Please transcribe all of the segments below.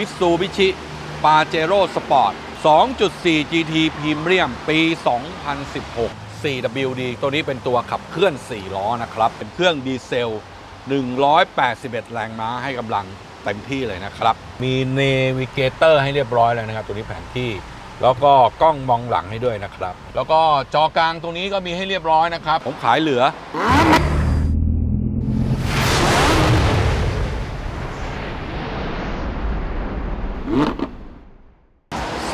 มิตซูบิชิปาเจโร่สปอร์ต 2.4 GT พรีเมียม ปี 2016 4WD ตัวนี้เป็นตัวขับเคลื่อน 4 ล้อนะครับ เป็นเครื่องดีเซล 181 แรงม้าให้กำลังเต็มที่เลยนะครับ มีเนวิเกเตอร์ให้เรียบร้อยแล้วนะครับ ตัวนี้แผนที่ แล้วก็กล้องมองหลังให้ด้วยนะครับ แล้วก็จอกลางตรงนี้ก็มีให้เรียบร้อยนะครับ ผมขายเหลือ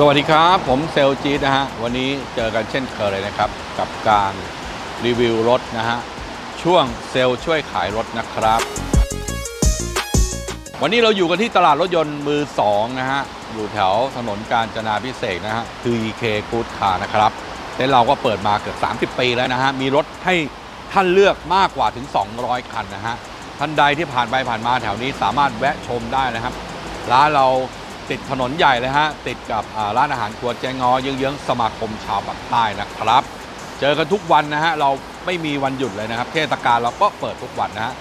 สวัสดีครับ ผมเซลจีนะฮะ วันนี้เจอกันเช่นเคยเลยนะครับ กับการรีวิวรถนะฮะ ช่วงเซลช่วยขายรถนะครับ วันนี้เราอยู่กันที่ตลาดรถยนต์มือ2นะฮะ อยู่แถวถนนกาญจนาพิเศษนะฮะ TK Good Car นะครับเต็นเราก็เปิดมาเกือบ 30 ปีแล้วนะฮะ มีรถให้ท่านเลือกมากกว่าถึง 200 คันนะฮะ ท่านใดที่ผ่านไปผ่านมาแถวนี้สามารถแวะชมได้นะครับ ร้านเรา ติดถนนใหญ่เลยฮะ ติดกับร้านอาหารครัวแจงอเยื้องๆสมาคมชาวปากใต้นะครับ เจอกันทุกวันนะฮะ เราไม่มีวันหยุดเลยนะครับ เทศกาลเราก็เปิดทุกวันนะฮะ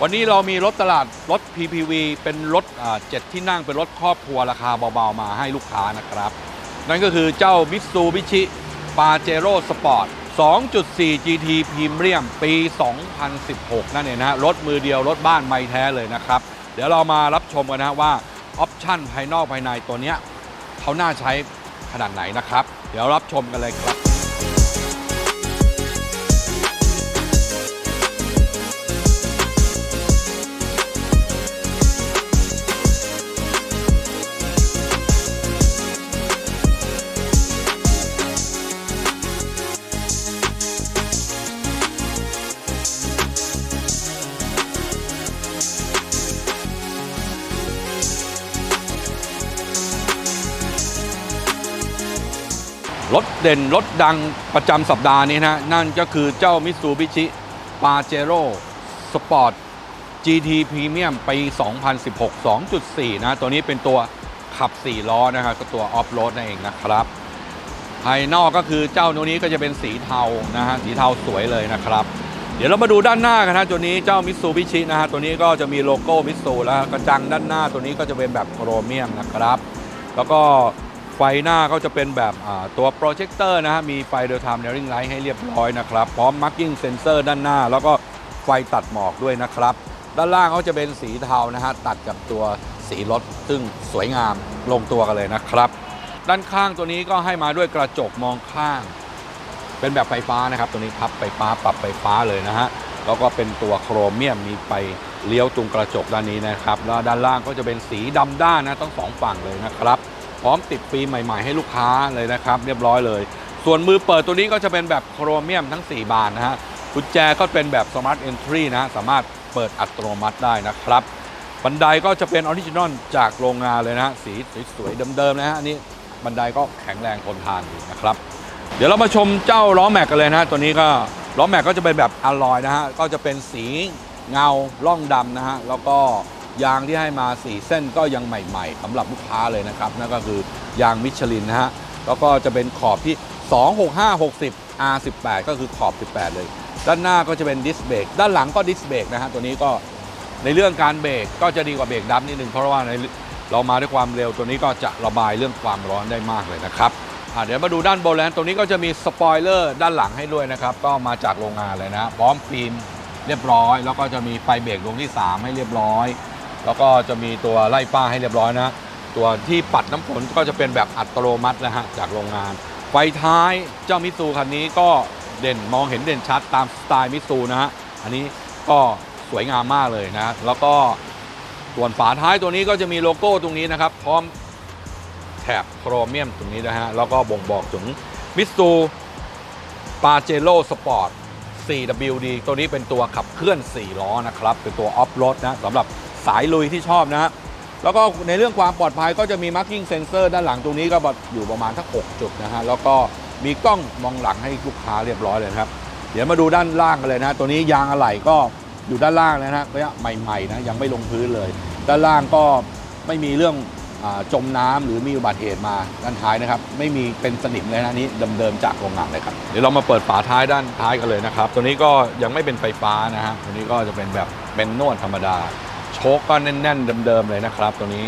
วันนี้เรามีรถตลาดรถ PPV เป็นรถเจ็ดที่นั่งเป็นรถครอบครัวราคาเบาๆมาให้ลูกค้านะครับ นั่นก็คือเจ้า Mitsubishi Pajero Sport 2.4 GT Premium ปี 2016 นั่นเองนะฮะ รถมือเดียว รถบ้านไม่แท้เลยนะครับ เดี๋ยวเรามารับชมกันนะว่า ออปชั่นภายนอกภายในตัวเนี้ยเขาน่าใช้ขนาดไหนนะครับ เดี๋ยวรับชมกันเลยครับ เด่นรถดังประจำสัปดาห์นี้นะนั่นก็คือเจ้า Mitsubishi Pajero Sport GT Premium ปี 2016 2.4 นะ ตัวนี้เป็นตัวขับ 4 ล้อนะครับก็ตัวออฟโรดนั่นเองนะครับ ภายนอกก็คือเจ้าตัวนี้ก็จะเป็นสีเทานะฮะสีเทาสวยเลยนะครับ เดี๋ยวเรามาดูด้านหน้ากันนะตัวนี้เจ้ามิตซูบิชินะฮะตัวนี้ก็จะมีโลโก้มิตซูแล้วกระจังด้านหน้าตัวนี้ก็จะเป็นแบบโครเมียมนะครับ แล้วก็ ไฟหน้าก็จะเป็นแบบตัวโปรเจคเตอร์นะฮะ มีไฟเด l ไทม์เน r ริงไลท์ให้เรียบร้อยนะครับ พร้อมมาร์กิ้งเซนเซอร์ด้านหน้า แล้วก็ไฟตัดหมอกด้วยนะครับ ด้านล่างเขาจะเป็นสีเทานะฮะ ตัดกับตัวสีรถ ซึ่งสวยงามลงตัวกันเลยนะครับ ด้านข้างตัวนี้ก็ให้มาด้วยกระจกมองข้าง เป็นแบบไฟฟ้านะครับ ตัวนี้พับไฟฟ้าปรับไฟฟ้าเลยนะฮะ แล้วก็เป็นตัวโครเมียมมีไฟเลี้ยวตรงกระจกด้านนี้นะครับ แล้วด้านล่างก็จะเป็นสีดำด้านนะทั้งสองฝั่งเลยนะครับ พร้อมติดฟิล์มใหม่ ๆ ให้ลูกค้าเลยนะครับ เรียบร้อยเลย ส่วนมือเปิดตัวนี้ก็จะเป็นแบบโครเมียมทั้ง 4 บานนะฮะกุญแจก็เป็นแบบ Smart Entry นะฮะสามารถเปิดอัตโนมัติได้นะครับบันไดก็จะเป็นออริจินอลจากโรงงานเลยนะฮะสีสวยๆเดิมๆนะฮะอันนี้บันไดก็แข็งแรงทนทานอยู่นะครับ เดี๋ยวเรามาชมเจ้าล้อแม็กกันเลยนะฮะตัวนี้ก็ล้อแม็กก็จะเป็นแบบอลลอยนะฮะก็จะเป็นสีเงาล่องดำนะฮะแล้วก็ ยางที่ให้มา 4 เส้นก็ยังใหม่ ๆสำหรับลูกค้าเลยนะครับนั่นก็คือยางมิชลินนะฮะแล้วก็จะเป็นขอบที่ 265 60 R18 ก็คือขอบ 18 เลย ด้านหน้าก็จะเป็นดิสเบรกด้านหลังก็ดิสเบรกนะฮะตัวนี้ก็ในเรื่องการเบรกก็จะดีกว่าเบรกดับนิดนึงเพราะว่าในเรามาด้วยความเร็วตัวนี้ก็จะระบายเรื่องความร้อนได้มากเลยนะครับเดี๋ยวมาดูด้านบนแล้วตัวนี้ก็จะมีสปอยเลอร์ด้านหลังให้ด้วยนะครับ ก็มาจากโรงงานเลยนะ พร้อมฟิล์มเรียบร้อย แล้วก็จะมีไฟเบรกดวงที่ 3 ให้เรียบร้อย แล้วก็จะมีตัวไล่ฟ้าให้เรียบร้อยนะ ตัวที่ปัดน้ำฝนก็จะเป็นแบบอัตโนมัตินะฮะจากโรงงาน ไฟท้ายเจ้ามิตซูคันนี้ก็เด่นมองเห็นเด่นชัดตามสไตล์มิตซูนะฮะอันนี้ก็สวยงามมากเลยนะ แล้วก็ส่วนฝาท้ายตัวนี้ก็จะมีโลโก้ตรงนี้นะครับพร้อมแถบโครเมียมตรงนี้นะฮะแล้วก็บ่งบอกถึงมิตซูปาเจโ o สปอร์ต 4WD ตัวนี้เป็นตัวขับเคลื่อน 4 ล้อนะครับ เป็นตัวออฟโรดนะสำหรับ สายลุยที่ชอบนะฮะแล้วก็ในเรื่องความปลอดภัยก็จะมี marking sensor ด้านหลังตรงนี้ก็อยู่ประมาณทั้ง6จุดนะฮะแล้วก็มีกล้องมองหลังให้ลูกค้าเรียบร้อยเลยครับ เดี๋ยวมาดูด้านล่างกันเลยนะ ตัวนี้ยางอะไหล่ก็อยู่ด้านล่างเลยนะฮะระยะใหม่ๆนะยังไม่ลงพื้นเลย ด้านล่างก็ไม่มีเรื่องจมน้ำหรือมีอุบัติเหตุมาด้านท้ายนะครับ ไม่มีเป็นสนิมเลยนะนนี้เดิมๆจากโรงงานเลยครับเดี๋ยวเรามาเปิดฝาท้ายด้านท้ายกันเลยนะครับ ตัวนี้ก็ยังไม่เป็นไฟฟ้านะฮะตัวนี้ก็จะเป็นแบบเป็นนวดธรรมดา โชคก็แน่นๆเดิมๆเลยนะครับตัวนี้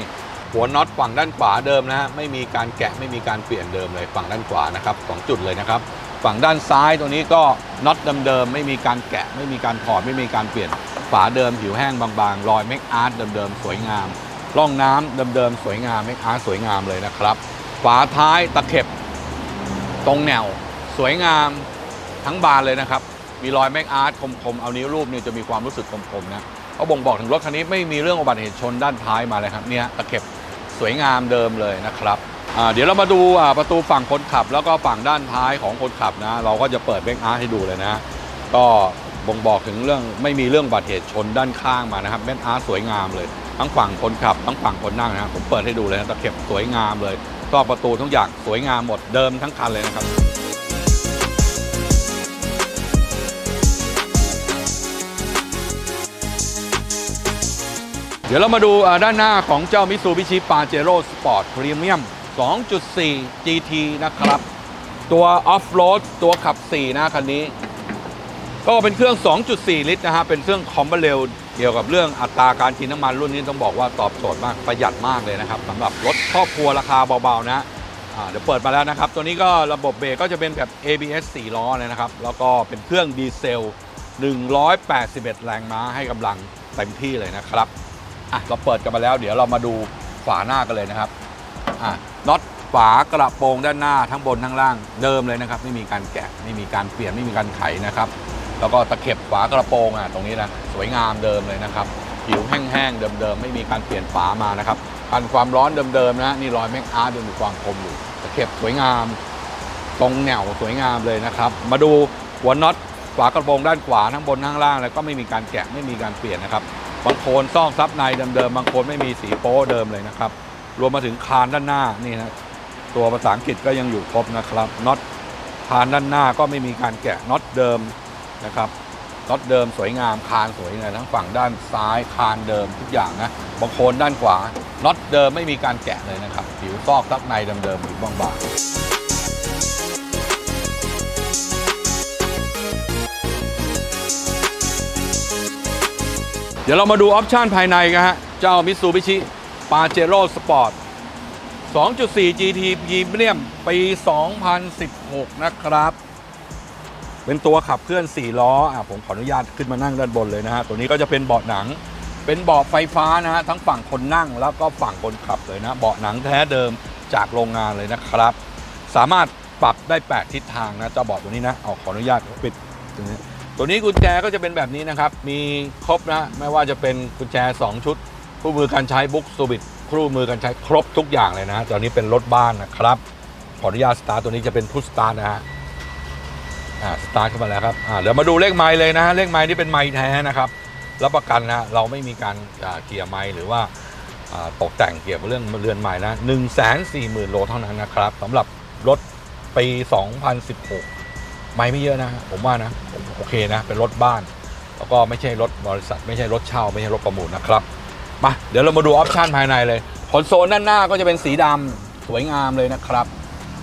หัวน็อตฝั่งด้านขวาเดิมนะฮะไม่มีการแกะไม่มีการเปลี่ยนเดิมเลยฝั่งด้านขวานะครับสองจุดเลยนะครับฝั่งด้านซ้ายตัวนี้ก็น็อตเดิมๆไม่มีการแกะ ไม่มีการถอดไม่มีการเปลี่ยนฝาเดิมผิวแห้งบางๆรอยเมคอาร์ตเดิมๆสวยงามร่องน้ำเดิมๆสวยงามเมคอาร์ตสวยงามเลยนะครับฝาท้ายตะเข็บ ตรงแนว สวยงามทั้งบานเลยนะครับ มีรอยแม็กอาร์ตคมๆ เอานิ้วรูปเนี่ยจะมีความรู้สึกคมๆนะ เขาบ่งบอกถึงรถคันนี้ไม่มีเรื่องอุบัติเหตุชนด้านท้ายมาเลยครับเนี่ยตะเข็บสวยงามเดิมเลยนะครับเดี๋ยวเรามาดูประตูฝั่งคนขับ แล้วก็ฝั่งด้านท้ายของคนขับนะ เราก็จะเปิดแม็กอาร์ให้ดูเลยนะ ก็บ่งบอกถึงเรื่องไม่มีเรื่องอุบัติเหตุชนด้านข้างมานะครับแม็กอาร์สวยงามเลย ทั้งฝั่งคนขับ ทั้งฝั่งคนนั่งนะผมเปิดให้ดูเลยนะตะเข็บสวยงามเลยก็ประตูทุกอย่างสวยงามหมดเดิมทั้งคันเลยนะครับ เดี๋ยวเรามาดูด้านหน้าของเจ้า Mitsubishi Pajero Sport Premium 2.4 GT นะครับ ตัวออฟโรดตัวขับ 4 นะคันนี้ ก็เป็นเครื่อง 2.4 ลิตรนะฮะ เป็นเครื่องคอมเบเรลเกี่ยวกับเรื่องอัตราการกินน้ำมันรุ่นนี้ต้องบอกว่าตอบโจทย์มากประหยัดมากเลยนะครับสำหรับรถครอบครัวราคาเบาๆนะเดี๋ยวเปิดมาแล้วนะครับ ตัวนี้ก็ระบบเบรกก็จะเป็นแบบ ABS 4 ล้อเลยนะครับ แล้วก็เป็นเครื่องดีเซล 181 แรงม้าให้กำลังเต็มที่เลยนะครับ อะเราเปิดกันมาแล้ว เดี๋ยวเรามาดูฝาหน้ากันเลยนะครับอะน็อตฝากระโปรงด้านหน้าทั้งบนทั้งล่างเดิมเลยนะครับ ไม่มีการแกะไม่มีการเปลี่ยนไม่มีการไขนะครับ แล้วก็ตะเข็บฝากระโปรงอะตรงนี้นะสวยงามเดิมเลยนะครับผิวแห้งๆเดิมๆไม่มีการเปลี่ยนฝามานะครับกันความร้อนเดิมๆนะนี่รอยแม็กอาร์ตยังมีความคมอยู่ตะเข็บสวยงาม ตรงแนวสวยงามเลยนะครับ มาดูหัวน็อตฝากระโปรงด้านขวาทั้งบนทั้งล่างแล้วก็ไม่มีการแกะไม่มีการเปลี่ยนนะครับ บางโคนซ่องซับในเดิมๆบางโคนไม่มีสีโป๊เดิมเลยนะครับ รวมมาถึงคานด้านหน้านี่นะตัวภาษาอังกฤษก็ยังอยู่ครบนะครับน็อตคานด้านหน้าก็ไม่มีการแกะน็อตเดิมนะครับน็อตเดิมสวยงามคานสวยงามทั้งฝั่งด้านซ้ายคานเดิมทุกอย่างนะบางโคนด้านขวาน็อตเดิมไม่มีการแกะเลยนะครับผิวซอกซับในเดิมๆผิวบางๆ เดี๋ยวเรามาดูออปชันภายในกันฮะ เจ้า Mitsubishi Pajero Sport 2.4 GT Premium ปี 2016 นะครับ เป็นตัวขับเคลื่อน 4 ล้ออะผมขออนุญาตขึ้นมานั่งด้านบนเลยนะฮะ ตัวนี้ก็จะเป็นเบาะหนัง เป็นเบาะไฟฟ้านะฮะ ทั้งฝั่งคนนั่งแล้วก็ฝั่งคนขับเลยนะ เบาะหนังแท้เดิมจากโรงงานเลยนะครับ สามารถปรับได้ 8 ทิศทางนะเจ้าเบาะตัวนี้นะ เอาขออนุญาตปิดตรงนี้ ตัวนี้กุญแจก็จะเป็นแบบนี้นะครับ มีครบนะ ไม่ว่าจะเป็นกุญแจ 2 ชุด คู่มือการใช้บุ๊กสวิตคู่มือการใช้ครบทุกอย่างเลยนะตอนนี้เป็นรถบ้านนะครับ ขออนุญาตสตาร์ตัวนี้จะเป็นพุชสตาร์นะฮะอ่าสตาร์ทเข้ามาแล้วครับอ่าเดี๋ยวมาดูเลขไมล์เลยนะฮะเลขไมล์นี่เป็นไมล์แท้นะครับรับประกันนะเราไม่มีการเกียร์ไมล์หรือว่าตกแต่งเกี่ยวกับเรื่องเรือนไมล์นะ1 4 0 0 0 0 โลเท่านั้นนะครับสำหรับรถปี 2016 ไม่ไม่เยอะนะ ผมว่านะ โอเคนะ เป็นรถบ้าน แล้วก็ไม่ใช่รถบริษัท ไม่ใช่รถเช่า ไม่ใช่รถประมูลนะครับ มา เดี๋ยวเรามาดูออปชันภายในเลยคอนโซลด้านหน้าก็จะเป็นสีดำสวยงามเลยนะครับ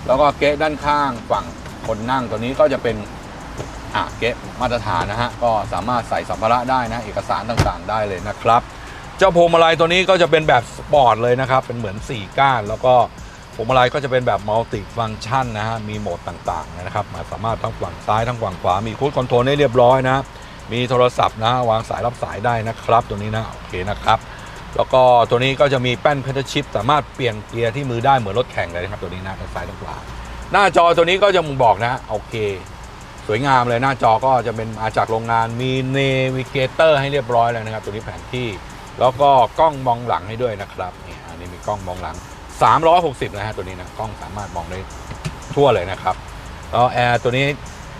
แล้วก็เก๊ะด้านข้างฝั่งคนนั่งตัวนี้ก็จะเป็นอะเก๊ะมาตรฐานนะฮะ ก็สามารถใส่สัมภาระได้นะ เอกสารต่างๆ ได้เลยนะครับ เจ้าพวงมาลัยตัวนี้ก็จะเป็นแบบสปอร์ตเลยนะครับ เป็นเหมือน 4 ก้านแล้วก็ พวงมาลัยก็จะเป็นแบบมัลติฟังชันนะฮะ มีโหมดต่างๆนะครับ มาสามารถทั้งฝั่งซ้ายทั้งฝั่งขวา มีคูดคอนโทรลให้เรียบร้อยนะ มีโทรศัพท์นะวางสายรับสายได้นะครับ ตัวนี้นะโอเคนะครับ แล้วก็ตัวนี้ก็จะมีแป้นเพนทชิพสามารถเปลี่ยนเกียร์ที่มือได้เหมือนรถแข่งเลยนะครับตัวนี้นะทั้งซ้ายทั้งขวา หน้าจอตัวนี้ก็จะมึงบอกนะโอเค สวยงามเลยหน้าจอก็จะเป็นมาจากโรงงาน มีเนวิเกเตอร์ให้เรียบร้อยแล้วนะครับ ตัวนี้แผนที่ แล้วก็กล้องมองหลังให้ด้วยนะครับนี่อันนี้มีกล้องมองหลัง 360 นะฮะตัวนี้นะกล้องสามารถมองได้ทั่วเลยนะครับแล้วแอร์ตัวนี้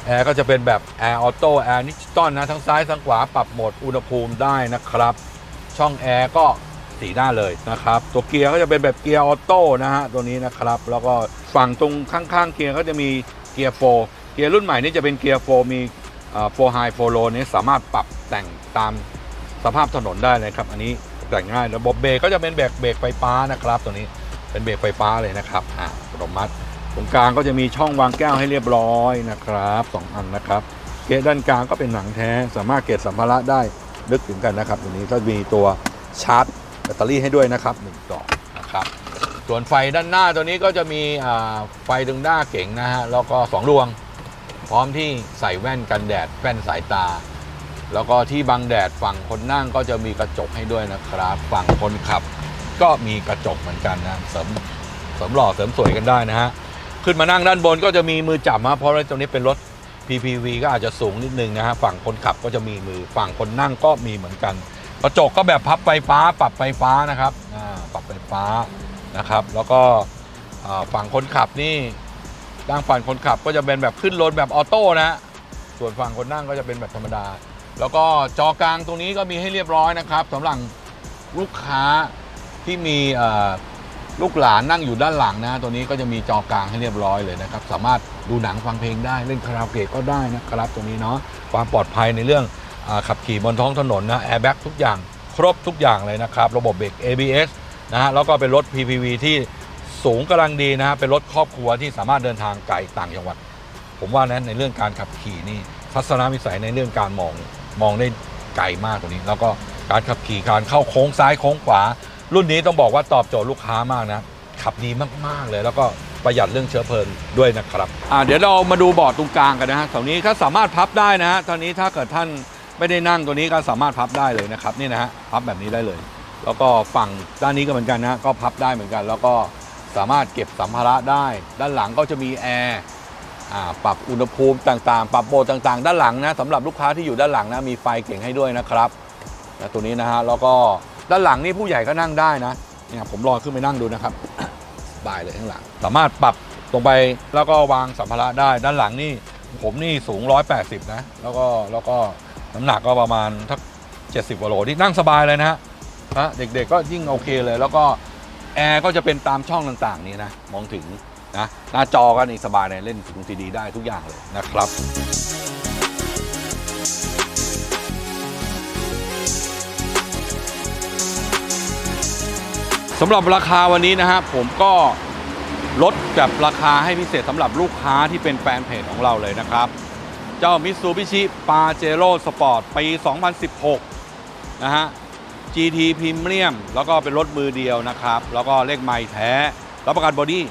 แอร์ก็จะเป็นแบบแอร์ออโต้แอร์นิจิตอลนะทั้งซ้ายทั้งขวาปรับโหมดอุณหภูมิได้นะครับ ช่องแอร์ก็สีหน้าเลยนะครับ ตัวเกียร์ก็จะเป็นแบบเกียร์ออโต้นะฮะตัวนี้นะครับ แล้วก็ฝั่งตรงข้างๆเกียร์ก็จะมีเกียร์โฟเกียร์รุ่นใหม่นี่จะเป็นเกียร์โฟมีโฟไฮโฟโลนี้สามารถปรับแต่งตามสภาพถนนได้เลยครับ อันนี้แต่งง่ายระบบเบรกก็จะเป็นเบรกเบรกไฟฟ้านะครับตัวนี้ เป็นเบรกไฟฟ้าเลยนะครับอ่าอัตโนมัติตรงกลางก็จะมีช่องวางแก้วให้เรียบร้อยนะครับสองอันนะครับเกจด้านกลางก็เป็นหนังแท้สามารถเก็บสัมภาระได้ลึกถึงกันนะครับตัวนี้ก็มีตัวชาร์จแบตเตอรี่ให้ด้วยนะครับหนึ่งกล่องนะครับส่วนไฟด้านหน้าตัวนี้ก็จะมีอ่าไฟตรงหน้าเก๋งนะฮะแล้วก็สองดวง พร้อมที่ใส่แว่นกันแดดแว่นสายตา แล้วก็ที่บังแดดฝั่งคนนั่งก็จะมีกระจกให้ด้วยนะครับ ฝั่งคนขับ ก็มีกระจกเหมือนกันนะเสริมเสริมหล่อเสริมสวยกันได้นะฮะขึ้นมานั่งด้านบนก็จะมีมือจับนะเพราะว่าตรงนี้เป็นรถ PPV ก็อาจจะสูงนิดนึงนะฮะฝั่งคนขับก็จะมีมือฝั่งคนนั่งก็มีเหมือนกัน กระจกก็แบบพับไฟฟ้า ปรับไฟฟ้านะครับอ่าปรับไฟฟ้านะครับ แล้วก็ฝั่งคนขับนี่ด้านฝั่งคนขับก็จะเป็นแบบขึ้นรถแบบออโต้นะฮะส่วนฝั่งคนนั่งก็จะเป็นแบบธรรมดา แล้วก็จอกลางตรงนี้ก็มีให้เรียบร้อยนะครับสำหรับลูกค้า ที่มีลูกหลานนั่งอยู่ด้านหลังนะ ตัวนี้ก็จะมีจอกลางให้เรียบร้อยเลยนะครับ สามารถดูหนังฟังเพลงได้เล่นคาราโอเกะก็ได้นะครับตรงนี้เนาะความปลอดภัยในเรื่องอขับขี่บนท้องถนนนะแอร์แบ็กทุกอย่างครบทุกอย่างเลยนะครับ ระบบเบรก ABS นะฮะแล้วก็เป็นรถ PPV ที่สูงกำลังดีนะฮะเป็นรถครอบครัวที่สามารถเดินทางไกลต่างจังหวัด ผมว่านะในเรื่องการขับขี่นี่ทัศนวิสัยในเรื่องการมองมองได้ไกลมากกว่านี้ แล้วก็การขับขี่การเข้าโค้งซ้ายโค้งขวา รุ่นนี้ต้องบอกว่าตอบโจทย์ลูกค้ามากนะ ขับดีมาก ๆ เลย แล้วก็ประหยัดเรื่องเชื้อเพลิงด้วยนะครับอ่าเดี๋ยวเรามาดูบอร์ดตรงกลางกันนะฮะแถวนี้ก็สามารถพับได้นะฮะตอนนี้ถ้าเกิดท่านไม่ได้นั่งตัวนี้ก็สามารถพับได้เลยนะครับนี่นะฮะพับแบบนี้ได้เลย แล้วก็ฝั่งด้านนี้ก็เหมือนกันนะก็พับได้เหมือนกัน แล้วก็สามารถเก็บสัมภาระได้ ด้านหลังก็จะมีแอร์ปรับอุณหภูมิต่างๆ ปรับโหมดต่างๆ ด้านหลังนะสำหรับลูกค้าที่อยู่ด้านหลังนะมีไฟเก่งให้ด้วยนะครับนะตัวนี้นะฮะแล้วก็ ด้านหลังนี่ผู้ใหญ่ก็นั่งได้นะเนี่ยผมลอขึ้นไปนั่งดูนะครับสบายเลยข้างหลัง สามารถปรับลงไปแล้วก็วางสัมภาระได้ ด้านหลังนี่ผมนี่สูง 180 นะ แล้วก็แล้วก็น้ำหนักก็ประมาณทัก70กว่าโลที่นั่งสบายเลยนะฮะนะเด็กๆก็ยิ่งโอเคเลย แล้วก็แอร์ก็จะเป็นตามช่องต่างๆ นี้นะ มองถึงนะหน้าจอก็นี่สบายเลยเล่นถึงซีดีได้ทุกอย่างเลยนะครับ สำหรับราคาวันนี้นะฮะผมก็ลดแบบราคาให้พิเศษสำหรับลูกค้าที่เป็นแฟนเพจของเราเลยนะครับ เจ้า Mitsubishi Pajero Sport ปี 2016 นะฮะ GT Premium แล้วก็เป็นรถมือเดียวนะครับ แล้วก็เลขไม้แท้รับประกันบอดี้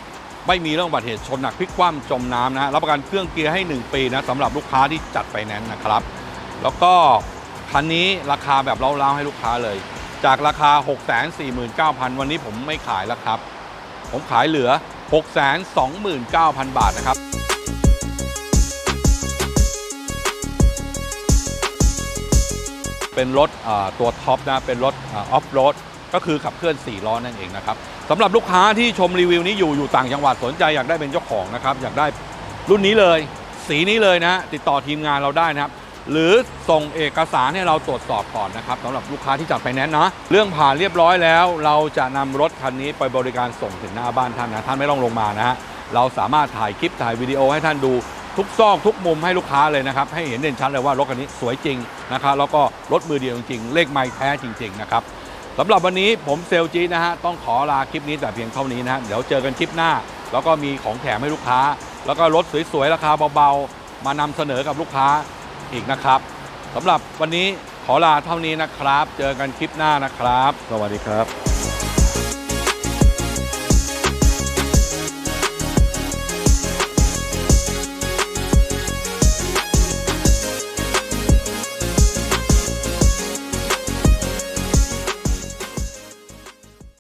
ไม่มีเรื่องอุบัติเหตุชนหนักพลิกคว่ำจมน้ำนะฮะรับประกันเครื่องเกียร์ให้ 1 ปีนะสำหรับลูกค้าที่จัดไฟแนนซ์นะครับ แล้วก็คันนี้ราคาแบบเล่าๆให้ลูกค้าเลย จากราคา 649,000 วันนี้ผมไม่ขายแล้วครับ ผมขายเหลือ 629,000 บาทนะครับ เป็นรถตัวท็อปนะ เป็นรถออฟโรดก็คือขับเคลื่อน 4 ล้อนั่นเองนะครับสำหรับลูกค้าที่ชมรีวิวนี้อยู่ อยู่ต่างจังหวัดสนใจอยากได้เป็นเจ้าของนะครับ อยากได้รุ่นนี้เลย สีนี้เลยนะ ติดต่อทีมงานเราได้นะครับ หรือส่งเอกสารให้เราตรวจสอบก่อนนะครับสำหรับลูกค้าที่จัดไฟแนนซ์นะเรื่องผ่านเรียบร้อยแล้ว เราจะนำรถคันนี้ไปบริการส่งถึงหน้าบ้านท่านนะท่านไม่ต้องลงมานะฮะเราสามารถถ่ายคลิปถ่ายวิดีโอให้ท่านดูทุกซอกทุกมุมให้ลูกค้าเลยนะครับ ให้เห็นเด่นชัดเลยว่ารถคันนี้สวยจริงนะครับแล้วก็รถมือเดียวจริงเลขไม่แท้จริง ๆ นะครับสำหรับวันนี้ผมเซลจีนะฮะต้องขอลาคลิปนี้แต่เพียงเท่านี้นะฮะเดี๋ยวเจอกันคลิปหน้า แล้วก็มีของแถมให้ลูกค้า แล้วก็รถสวยๆราคาเบาๆ มานำเสนอกับลูกค้า อีกนะครับสำหรับวันนี้ขอลาเท่านี้นะครับ เจอกันคลิปหน้านะครับ สวัสดีครับ